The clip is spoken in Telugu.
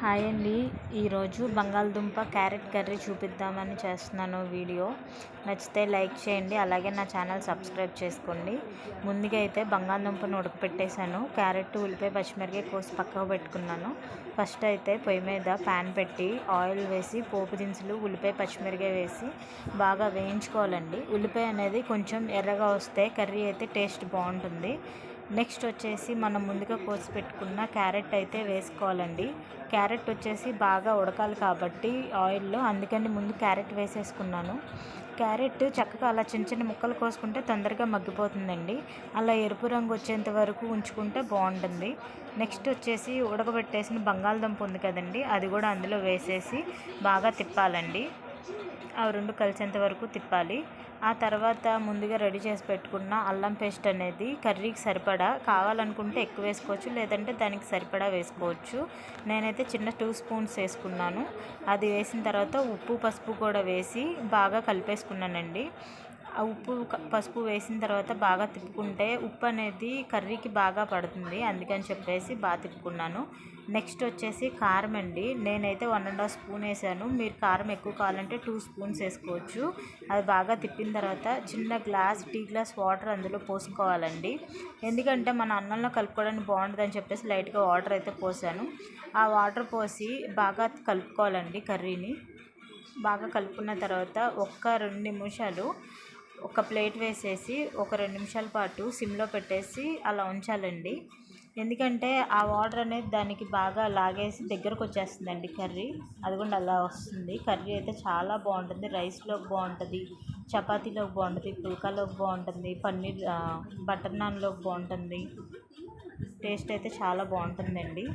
హాయ్ అండి. ఈరోజు బంగాళదుంప క్యారెట్ కర్రీ చూపిద్దామని చేస్తున్నాను వీడియో. నచ్చితే లైక్ చేయండి అలాగే నా ఛానల్ సబ్స్క్రైబ్ చేసుకోండి. ముందుగా అయితే బంగాళదుంపను ఉడకపెట్టేశాను. క్యారెట్ ఉల్లిపాయ పచ్చిమిరకాయ కోసి పక్కకు పెట్టుకున్నాను. ఫస్ట్ అయితే పొయ్యి మీద ప్యాన్ పెట్టి ఆయిల్ వేసి పోపు దినుసులు ఉల్లిపాయ పచ్చిమిరకాయ వేసి బాగా వేయించుకోవాలండి. ఉల్లిపాయ అనేది కొంచెం ఎర్రగా వస్తే కర్రీ అయితే టేస్ట్ బాగుంటుంది. నెక్స్ట్ వచ్చేసి మనం ముందుగా కోసి పెట్టుకున్న క్యారెట్ అయితే వేసుకోవాలండి. క్యారెట్ వచ్చేసి బాగా ఉడకాలి కాబట్టి ఆయిల్లో అందుకని ముందు క్యారెట్ వేసేసుకున్నాను. క్యారెట్ చక్కగా అలా చిన్న చిన్న ముక్కలు కోసుకుంటే తొందరగా మగ్గిపోతుందండి. అలా ఎరుపు రంగు వచ్చేంత వరకు ఉంచుకుంటే బాగుంటుంది. నెక్స్ట్ వచ్చేసి ఉడకబెట్టేసిన బంగాళదుంప ఉంది కదండి అది కూడా అందులో వేసేసి బాగా తిప్పాలండి. ఆ రెండు కలిసేంత వరకు తిప్పాలి. ఆ తర్వాత ముందుగా రెడీ చేసి పెట్టుకున్న అల్లం పేస్ట్ అనేది కర్రీకి సరిపడా కావాలనుకుంటే ఎక్కువ వేసుకోవచ్చు లేదంటే దానికి సరిపడా వేసుకోవచ్చు. నేనైతే చిన్న టూ స్పూన్స్ వేసుకున్నాను. అది వేసిన తర్వాత ఉప్పు పసుపు కూడా వేసి బాగా కలిపేసుకున్నానండి. ఆ ఉప్పు పసుపు వేసిన తర్వాత బాగా తిప్పుకుంటే ఉప్పు అనేది కర్రీకి బాగా పడుతుంది. అందుకని చెప్పేసి బాగా తిప్పుకున్నాను. నెక్స్ట్ వచ్చేసి కారం అండి. నేనైతే వన్ అండ్ హాఫ్ స్పూన్ వేసాను. మీరు కారం ఎక్కువ కావాలంటే టూ స్పూన్స్ వేసుకోవచ్చు. అది బాగా తిప్పిన తర్వాత చిన్న గ్లాస్ టీ గ్లాస్ వాటర్ అందులో పోసుకోవాలండి. ఎందుకంటే మన అన్నంలో కలుపుకోవడానికి బాగుంటుందని చెప్పేసి లైట్గా వాటర్ అయితే పోసాను. ఆ వాటర్ పోసి బాగా కలుపుకోవాలండి కర్రీని. బాగా కలుపుకున్న తర్వాత ఒక్క రెండు నిమిషాలు ఒక ప్లేట్ వేసేసి ఒక రెండు నిమిషాల పాటు సిమ్లో పెట్టేసి అలా ఉంచాలండి. ఎందుకంటే ఆ వాటర్ అనేది దానికి బాగా లాగేసి దగ్గరకు వచ్చేస్తుందండి కర్రీ. అది కూడా అలా వస్తుంది. కర్రీ అయితే చాలా బాగుంటుంది. రైస్లోకి బాగుంటుంది. చపాతీలోకి బాగుంటుంది. పుల్కాలోకి బాగుంటుంది. పన్నీర్ బటర్ నాన్లోకి బాగుంటుంది. టేస్ట్ అయితే చాలా బాగుంటుందండి.